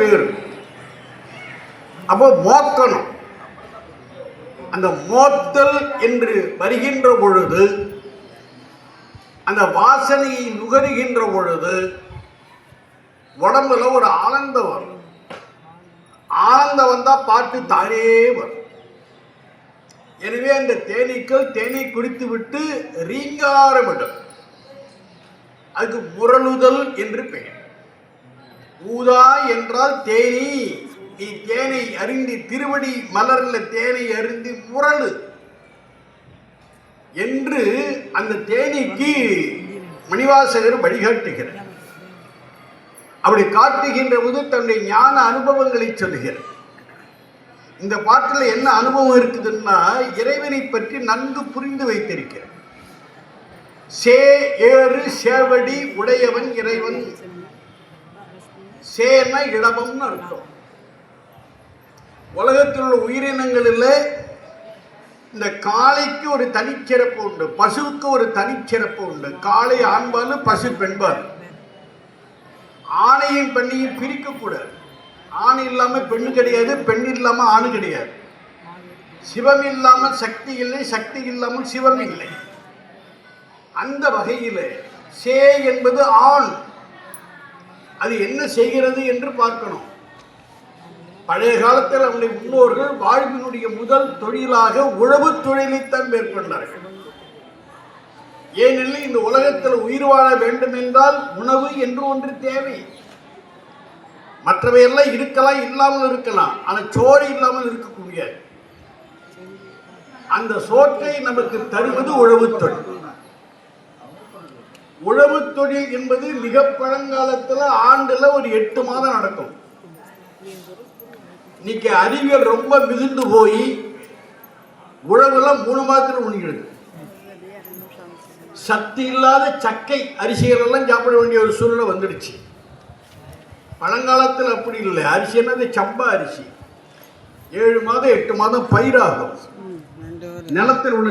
பேர். அப்போ மோக்கணும். அந்த மோத்தல் என்று வருகின்ற பொழுது அந்த வாசனையை நுகருகின்ற பொழுது உடம்புல ஒரு ஆனந்தம் வரும். ஆனந்தம் வந்தா பாட்டு தானே வரும். எனவே அந்த தேனீக்கள் தேனை குடித்து விட்டு ரீங்காரமிடும் அதுக்கு முரளுதல் என்று பெயர். ஊதா என்றால் தேனி. நீ தேனை அருந்தி திருவடி மலர்ல தேனை அருந்தி முரளு என்று அந்த தேனிக்கு மணிவாசகர் வழிகாட்டுகிறார். அப்படி காட்டுகின்ற போது தன்னுடைய ஞான அனுபவங்களை சொல்லுகிறார். இந்த பாட்டில் என்ன அனுபவம் இருக்குதுன்னா இறைவனை பற்றி நன்கு புரிந்து வைத்திருக்கிறார். சே ஏறு சேவடி உடையவன் இறைவன். சேன இடபம்னு அர்த்தம். உலகத்தில் உள்ள உயிரினங்களில் இந்த காளைக்கு ஒரு தனிச்சிறப்பு உண்டு பசுவுக்கு ஒரு தனிச்சிறப்பு உண்டு. காளை ஆண்பால் பசு பெண்பால். ஆணையும் பெண்ணையும் பிரிக்கக்கூடாது ஆண் இல்லாமல் பெண் கிடையாது பெண் இல்லாமல் ஆணு கிடையாது. சிவம் இல்லாமல் சக்தி இல்லை சக்தி இல்லாமல் சிவம் இல்லை. அந்த வகையில் சே என்பது ஆண். அது என்ன செய்கிறது என்று பார்க்கணும். பழைய காலத்தில் நம்முடைய முன்னோர்கள் வாழ்வினுடைய முதல் தொழிலாக உழவு தொழிலைத்தான் மேற்கொண்டார்கள். ஏனெனில் இந்த உலகத்தில் உயிர் வாழ வேண்டும் என்றால் உணவு என்று ஒன்று தேவை. மற்றவையெல்லாம் இருக்கலாம் இல்லாமல் இருக்கலாம். ஆனால் சோறு இல்லாமல் இருக்கக்கூடிய அந்த சோற்றை நமக்கு தருவது உழவு தொழில். உழவு தொழில் என்பது மிக பழங்காலத்தில் ஆண்டுல ஒரு எட்டு மாதம் நடக்கும். இன்னைக்கு அறிவியல் ரொம்ப மிகுந்து போய் உழவுலாம் மூணு மாதத்தில் முடிகிறது சக்தி இல்லாத சக்கை அரிசிகள் எல்லாம் சாப்பிட வேண்டிய ஒரு சூழ்நிலை வந்துடுச்சு. பழங்காலத்தில் அப்படி இல்லை. அரிசி என்னது? சம்பா அரிசி. ஏழு மாதம் எட்டு மாதம் பயிராகும். நிலத்தில் உள்ள